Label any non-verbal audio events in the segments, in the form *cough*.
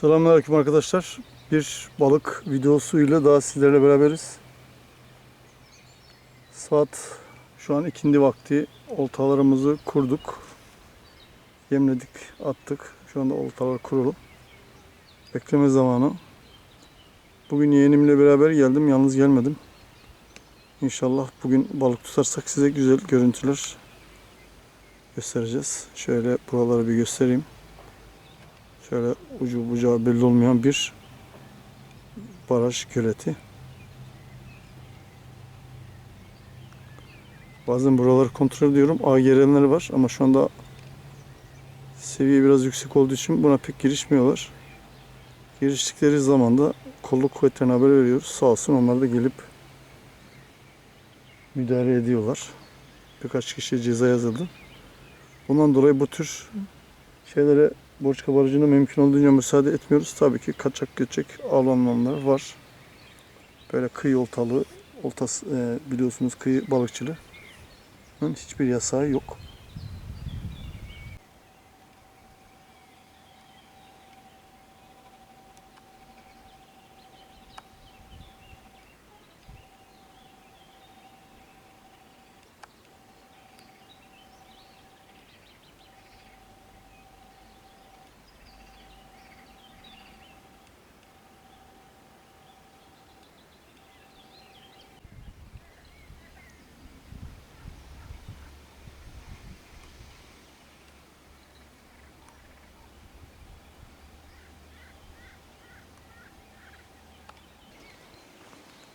Selamünaleyküm arkadaşlar. Bir balık videosuyla daha sizlerle beraberiz. Saat şu an ikindi vakti. Oltalarımızı kurduk. Yemledik, attık. Şu anda oltalar kurulu. Bekleme zamanı. Bugün yeğenimle beraber geldim. Yalnız gelmedim. İnşallah bugün balık tutarsak size güzel görüntüler göstereceğiz. Şöyle buraları bir göstereyim. Şöyle ucu bucağı belli olmayan bir baraj göleti. Bazen buraları kontrol ediyorum. gelenleri var ama şu anda seviye biraz yüksek olduğu için buna pek girişmiyorlar. Giriştikleri zaman da kolluk kuvvetlerine haber veriyoruz. Sağ olsun onlar da gelip müdahale ediyorlar. Birkaç kişiye ceza yazıldı. Bundan dolayı bu tür şeylere borç kabarıcına mümkün olduğunca müsaade etmiyoruz. Tabii ki kaçak göçek avlananlar var. Böyle kıyı oltalı, oltası e, biliyorsunuz kıyı balıkçılığı. Hiçbir yasağı yok.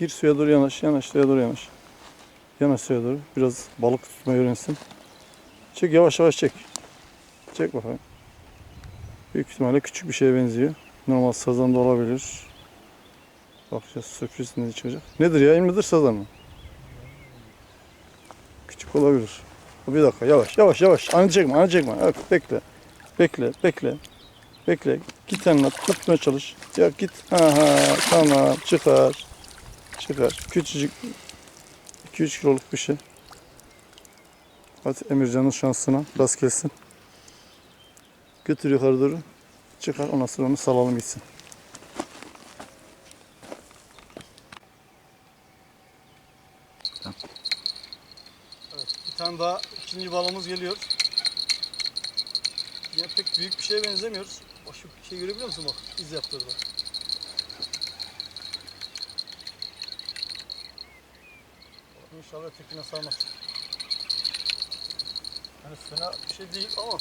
Gir suya doğru yanaş, yanaş suya doğru yanaş. Yanaş suya doğru. Biraz balık tutmayı öğrensin. Çek yavaş yavaş çek. Çek bakalım. Büyük ihtimalle küçük bir şeye benziyor. Normal sazan da olabilir. Bakacağız sürpriz ne çıkacak. Nedir ya? İlmidir sazan mı? Küçük olabilir. Bir dakika yavaş yavaş yavaş. Ani çekme ani çekme. Evet, bekle. Bekle bekle. Bekle. Git yanına tutmaya çalış. Ya git. Ha ha tamam çıkar. Çıkar. Küçücük 2-3 kiloluk bir şey. Hadi Emircan'ın şansına rast gelsin. Götür yukarı doğru. Çıkar ondan sonra onu salalım gitsin. Evet, bir tane daha ikinci balığımız geliyor. Yine pek büyük bir şeye benzemiyor. O şu şey görebiliyor musun bak iz yaptırdı. İnşallah tekine sarmaz. Hani fena bir şey değil ama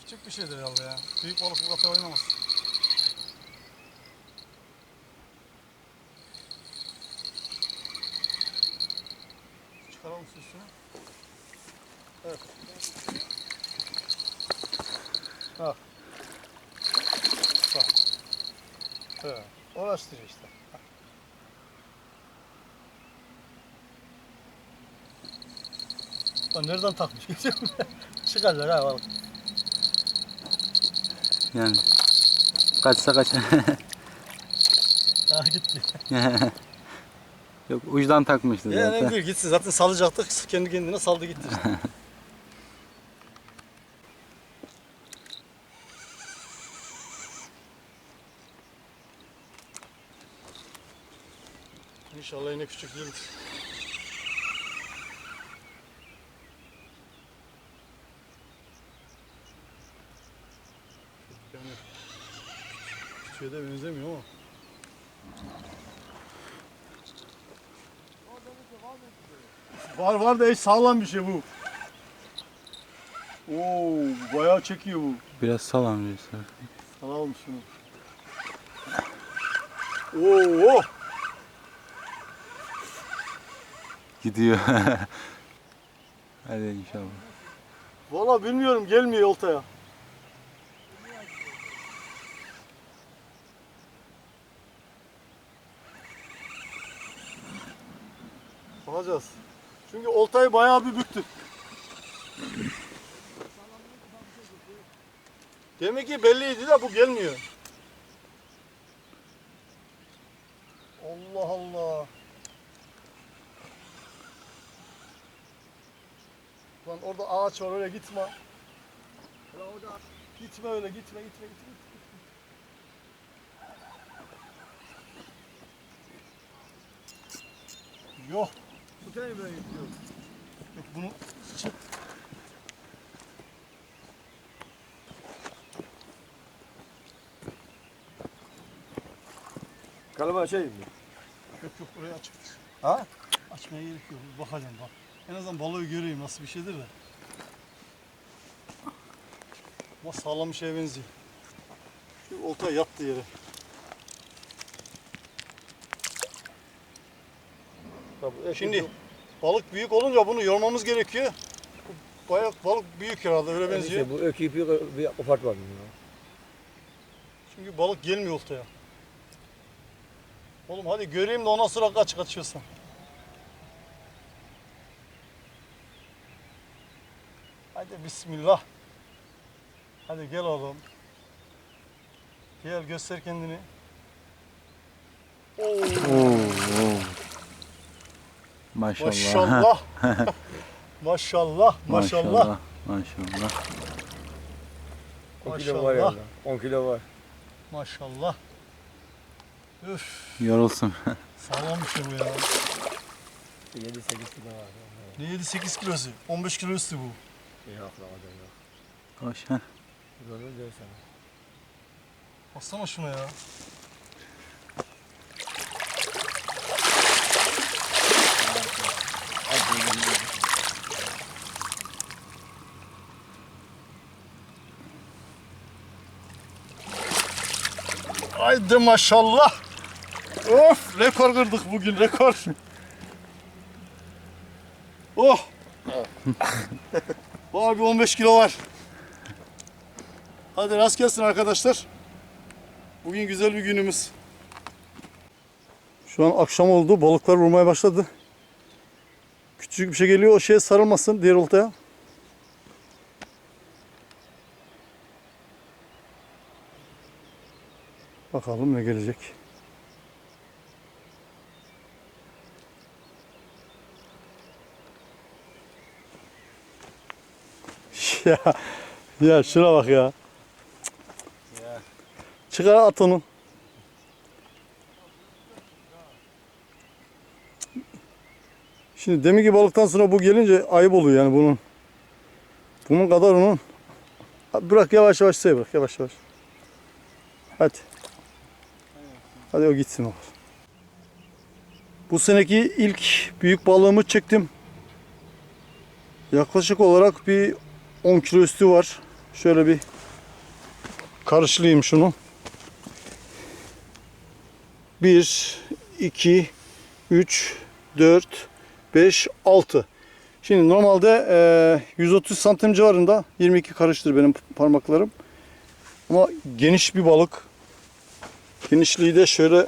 Küçük bir şeydir herhalde ya. Büyük balık bu kadar oynamaz. Çıkaralım üstüne. Evet. Bak. Bak. Evet. Uğraştırıyor işte. Bak. Lan nereden takmış? *laughs* Çıkarlar ha balık. Yani kaçsa kaç. *laughs* Ha gitti. *laughs* Yok uçtan takmıştı zaten. değil gitsin. Zaten salacaktık. Kendi kendine saldı gitti. işte. İnşallah yine küçük değildir. Yani küçüğe de benzemiyor ama. Var var da eş sağlam bir şey bu. Oo, bayağı çekiyor bu. Biraz salam diyorsun. Alalım şunu. Oo, Gidiyor. *laughs* Hadi inşallah. valla bilmiyorum gelmiyor oltaya. Bakacağız. Çünkü oltayı bayağı bir büktü. Demek ki belliydi de bu gelmiyor. Allah Allah. Lan orada ağaç var öyle gitme. Gitme öyle gitme gitme gitme. Yok. Bu tane böyle gidiyor. Yok bunu çek. Kalıba şey mi? Yok yok orayı açıktır. Ha? Açmaya gerek yok. Bakacağım bak. En azından balığı göreyim nasıl bir şeydir de. Ama sağlam bir şeye benziyor. Şu olta yattı yere. Şimdi balık büyük olunca bunu yormamız gerekiyor. Bayağı balık büyük herhalde öyle benziyor. Bu öküyü bir, bir ufak var. bunun ya. Çünkü balık gelmiyor oltaya. Oğlum hadi göreyim de ondan sonra kaç kaçıyorsun. Hadi bismillah. Hadi gel oğlum. Gel göster kendini. Oo, *laughs* Maşallah. maşallah. maşallah. Maşallah. Maşallah. 10 kilo var ya. Maşallah. 10 kilo var. Maşallah. Üf, Yorulsun. sağlam bir şey bu ya. 7-8 kilo var. Ne 7-8 kilosu? 15 kilo üstü bu. Yok da yok. Hoş ha. Bunu diyor sana. Baksana şuna ya. Haydi maşallah. Of rekor kırdık bugün rekor. Oh. *laughs* var bir 15 kilo var. Hadi rast gelsin arkadaşlar. Bugün güzel bir günümüz. Şu an akşam oldu. Balıklar vurmaya başladı. Küçük bir şey geliyor. O şeye sarılmasın diğer oltaya. Bakalım ne gelecek. Ya, ya şuna bak ya. Çıkar at onu. Şimdi deminki balıktan sonra bu gelince ayıp oluyor yani bunun. Bunun kadar onun. Bırak yavaş yavaş say bırak yavaş yavaş. Hadi. Hadi o gitsin o. Bu seneki ilk büyük balığımı çektim. Yaklaşık olarak bir 10 kilo üstü var. Şöyle bir karışlayayım şunu. 1, 2, 3, 4, 5, 6. Şimdi normalde e, 130 santim civarında 22 karıştır benim parmaklarım. Ama geniş bir balık. Genişliği de şöyle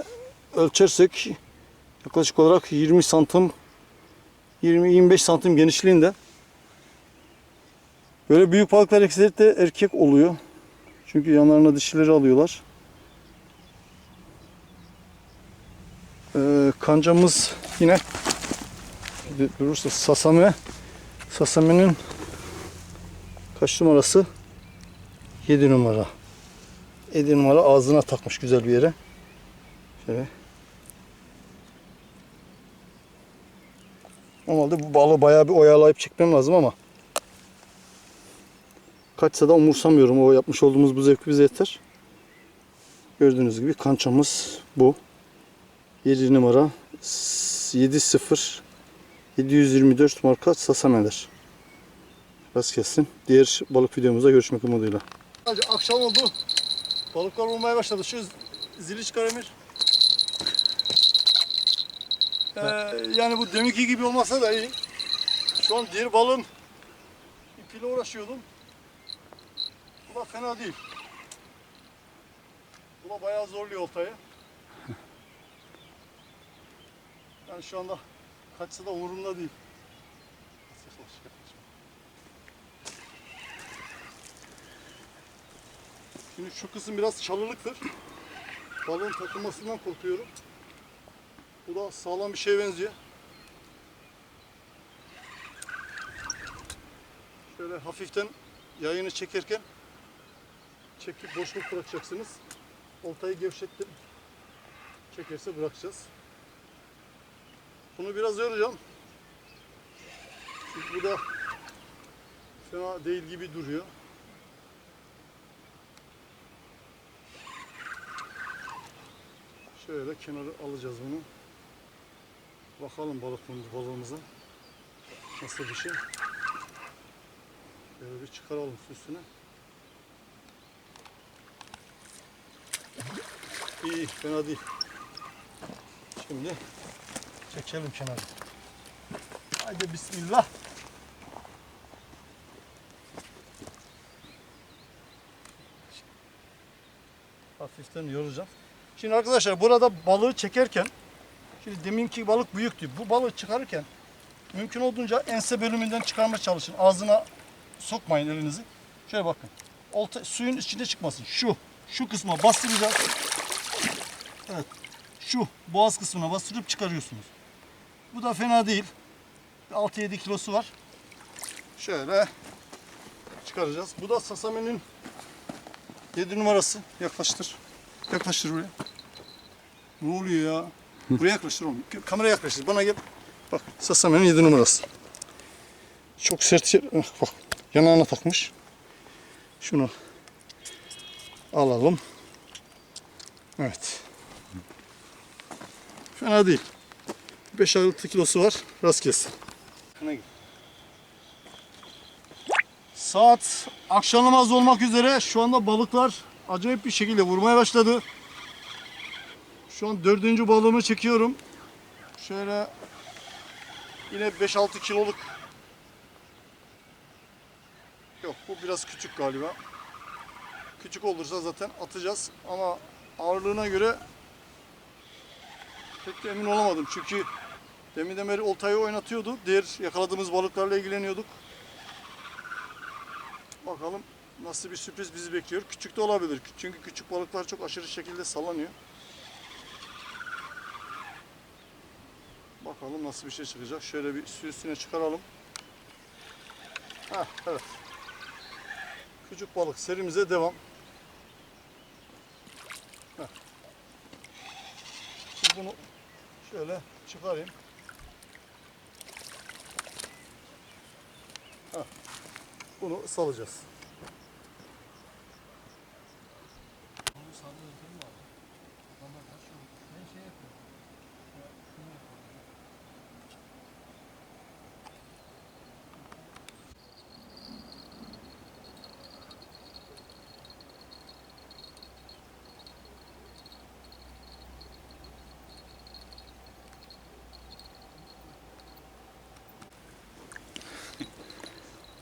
ölçersek yaklaşık olarak 20 santim 20-25 santim genişliğinde. Böyle büyük balıklar ekseriyette erkek oluyor. Çünkü yanlarına dişileri alıyorlar. Ee, kancamız yine durursa sasame sasamenin kaç numarası? 7 numara. 7 numara ağzına takmış güzel bir yere. Şöyle. Normalde bu balığı bayağı bir oyalayıp çekmem lazım ama kaçsa da umursamıyorum o yapmış olduğumuz bu zevk bize yeter gördüğünüz gibi kançamız bu 7 numara 70 724 marka Sasameler. Rast gelsin. Diğer balık videomuzda görüşmek umuduyla. Akşam oldu. Balıklar vurmaya başladı. Şu zili çıkar Emir. Ee, yani bu deminki gibi olmasa da iyi. Şu an diğer balığın ipiyle uğraşıyordum. Bu da fena değil. Bu da bayağı zorluyor oltayı. *laughs* Yani şu anda kaçsa da umurumda değil. Şimdi şu kısım biraz çalılıktır. Balığın takılmasından korkuyorum. Bu da sağlam bir şeye benziyor. Şöyle hafiften yayını çekerken çekip boşluk bırakacaksınız. Oltayı gevşettim. Çekerse bırakacağız. Bunu biraz yoracağım. Çünkü bu da fena değil gibi duruyor. Şöyle kenarı alacağız bunu. Bakalım balıklığımız balığımıza. Nasıl bir şey. Şöyle bir çıkaralım üstüne. İyi, fena değil. Şimdi çekelim kenara. Haydi bismillah. Hafiften yoracağım. Şimdi arkadaşlar burada balığı çekerken Şimdi deminki balık büyüktü. Bu balığı çıkarırken mümkün olduğunca ense bölümünden çıkarmaya çalışın. Ağzına sokmayın elinizi. Şöyle bakın. Olta, suyun içinde çıkmasın. Şu. Şu kısma bastıracağız. Evet. Şu boğaz kısmına bastırıp çıkarıyorsunuz. Bu da fena değil. 6-7 kilosu var. Şöyle çıkaracağız. Bu da Sasame'nin 7 numarası. Yaklaştır. Yaklaştır buraya. Ne oluyor ya? Buraya yaklaştır oğlum. Kameraya yaklaştır. Bana gel. Bak Sasame'nin 7 numarası. Çok sert şey. Ah, Bak yanağına takmış. Şunu alalım. Evet. Fena değil. 5-6 kilosu var. Rast git. Saat akşam namazı olmak üzere şu anda balıklar acayip bir şekilde vurmaya başladı. Şu an dördüncü balığımı çekiyorum. Şöyle yine 5-6 kiloluk. Yok bu biraz küçük galiba. Küçük olursa zaten atacağız ama ağırlığına göre pek de emin olamadım. Çünkü deminden beri oltayı oynatıyordu. Diğer yakaladığımız balıklarla ilgileniyorduk. Bakalım nasıl bir sürpriz bizi bekliyor. Küçük de olabilir. Çünkü küçük balıklar çok aşırı şekilde sallanıyor. Bakalım nasıl bir şey çıkacak. Şöyle bir su üstüne çıkaralım. Heh, evet. Küçük balık serimize devam. Heh. Bunu şöyle çıkarayım. Heh. Bunu salacağız.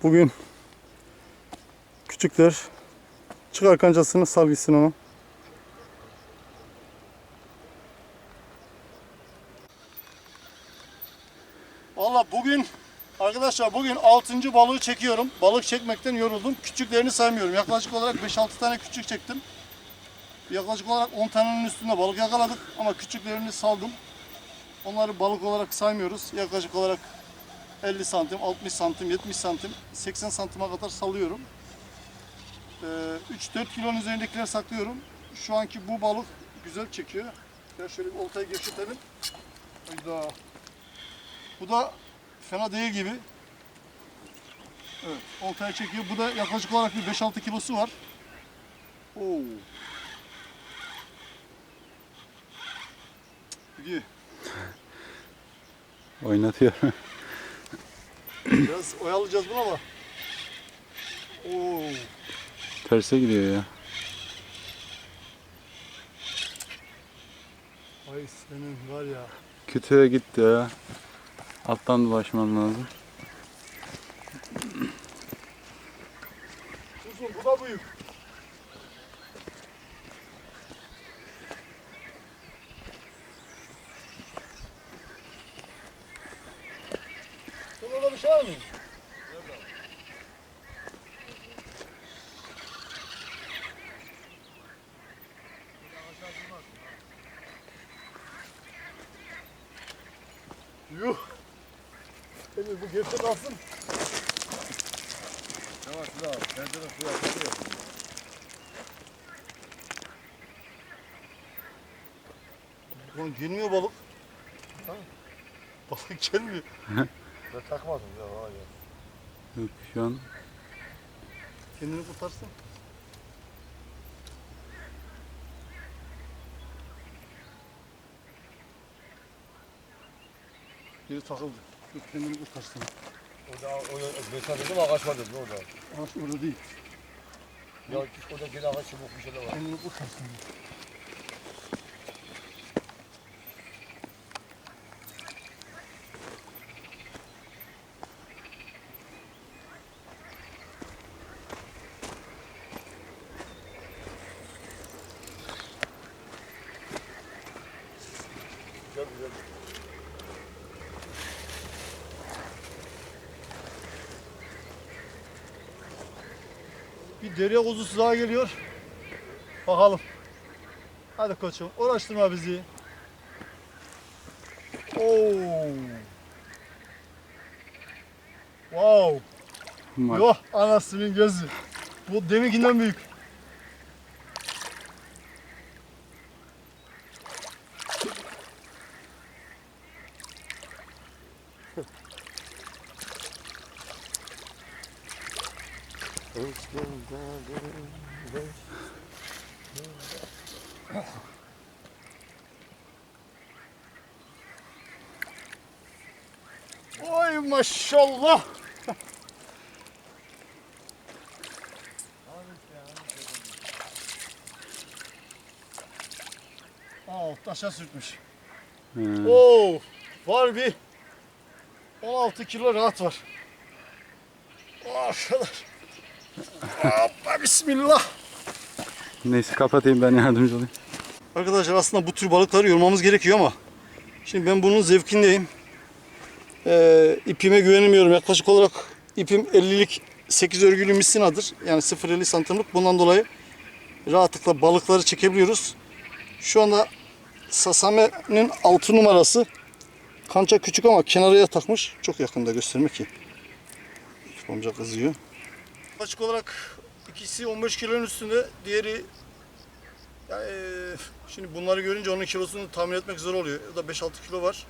Bugün küçükler çıkar kancasını sal gitsin ona. Valla bugün arkadaşlar bugün 6. balığı çekiyorum. Balık çekmekten yoruldum. Küçüklerini saymıyorum. Yaklaşık olarak 5-6 tane küçük çektim. Yaklaşık olarak 10 tanenin üstünde balık yakaladık ama küçüklerini saldım. Onları balık olarak saymıyoruz. Yaklaşık olarak 50 santim, 60 santim, 70 santim, 80 santime kadar salıyorum. Ee, 3-4 kilonun üzerindekiler saklıyorum. Şu anki bu balık güzel çekiyor. Gel şöyle bir oltayı gevşetelim. Hayda. Bu da fena değil gibi. Evet, oltaya çekiyor. Bu da yaklaşık olarak bir 5-6 kilosu var. Oo. Gidiyor. Oynatıyor. Biraz oyalayacağız bunu ama. Oo. Terse gidiyor ya. Ay senin var ya. Kütüğe gitti ya. Alttan dolaşman lazım. Uzun bu da büyük. Sen orada bir şey var mı? Yuh. Emir bu gerçek alsın. Yavaş la. Pencerenin suya atıyor. Ulan gelmiyor balık. Ha? Balık gelmiyor. *laughs* Ben takmadım ya. Hayır. Yok şu an Kendini kurtarsın. Biri takıldı. Dur kendini kurtarsın. Orada o metal dedim ağaç var dedim orada. Ağaç orada değil. Ya orada gene ağaç çubuk bir şeyler var. Kendini kurtarsın. Güzel güzel. Derya kuzusu daha geliyor. Bakalım. Hadi koçum uğraştırma bizi. Oo. Wow. Yok anasının gözü. Bu deminkinden büyük. 16 aşağı sürtmüş. Hmm. Oo, var bir 16 kilo rahat var. Arkadaş. Hoppa bismillah. Neyse kapatayım ben yardımcı olayım. Arkadaşlar aslında bu tür balıkları yormamız gerekiyor ama şimdi ben bunun zevkindeyim. Ee, ipime güvenemiyorum. Yaklaşık olarak ipim 50'lik 8 örgülü misinadır. Yani 0.50 santimlik. Bundan dolayı rahatlıkla balıkları çekebiliyoruz. Şu anda Sasame'nin 6 numarası. Kança küçük ama kenarıya takmış. Çok yakında göstermek ki. Yusuf amca kızıyor. Yaklaşık olarak ikisi 15 kilonun üstünde. Diğeri yani eee, şimdi bunları görünce onun kilosunu tahmin etmek zor oluyor. O da 5-6 kilo var.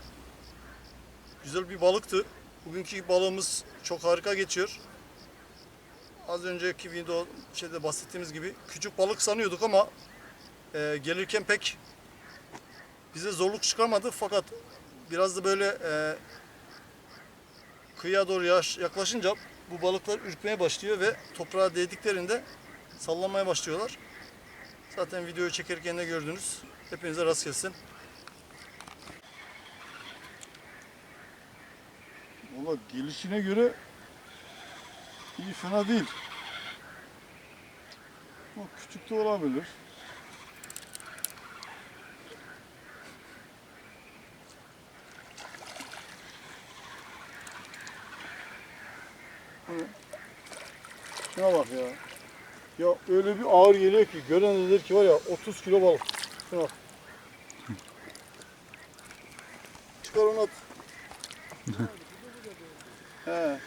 Güzel bir balıktı. Bugünkü balığımız çok harika geçiyor. Az önceki video şeyde bahsettiğimiz gibi küçük balık sanıyorduk ama eee, gelirken pek bize zorluk çıkarmadı. Fakat biraz da böyle eee kıyıya doğru yaş- yaklaşınca bu balıklar ürkmeye başlıyor ve toprağa değdiklerinde sallanmaya başlıyorlar. Zaten videoyu çekerken de gördünüz. Hepinize rast gelsin. Valla gelişine göre iyi fena değil. Ama küçük de olabilir. Şuna bak ya. Ya öyle bir ağır geliyor ki gören de der ki var ya 30 kilo balık. Şuna bak. Çıkar onu at. *laughs* He.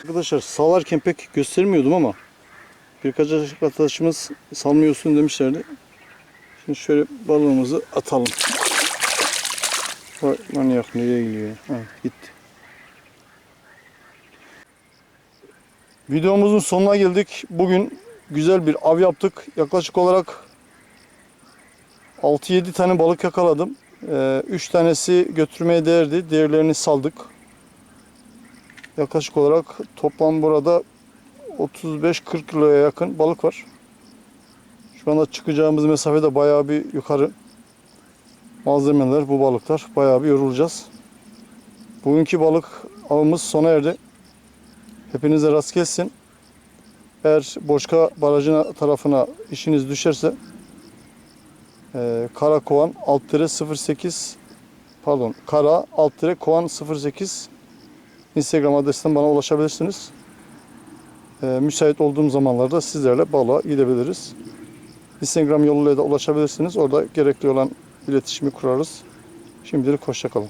Arkadaşlar salarken pek göstermiyordum ama birkaç arkadaşımız salmıyorsun demişlerdi. Şimdi şöyle balığımızı atalım. Vay manyak nereye gidiyor? Ha, gitti. Videomuzun sonuna geldik. Bugün güzel bir av yaptık. Yaklaşık olarak 6-7 tane balık yakaladım. 3 tanesi götürmeye değerdi. Diğerlerini saldık. Yaklaşık olarak toplam burada 35-40 kiloya yakın balık var. Şu anda çıkacağımız mesafede bayağı bir yukarı malzemeler bu balıklar. Bayağı bir yorulacağız. Bugünkü balık avımız sona erdi. Hepinize rast gelsin. Eğer Boşka Barajı'na tarafına işiniz düşerse e, Kara Kovan alt 08 pardon Kara alt Kovan 08 Instagram adresinden bana ulaşabilirsiniz. E, müsait olduğum zamanlarda sizlerle balığa gidebiliriz. Instagram yoluyla da ulaşabilirsiniz. Orada gerekli olan iletişimi kurarız. Şimdilik hoşçakalın.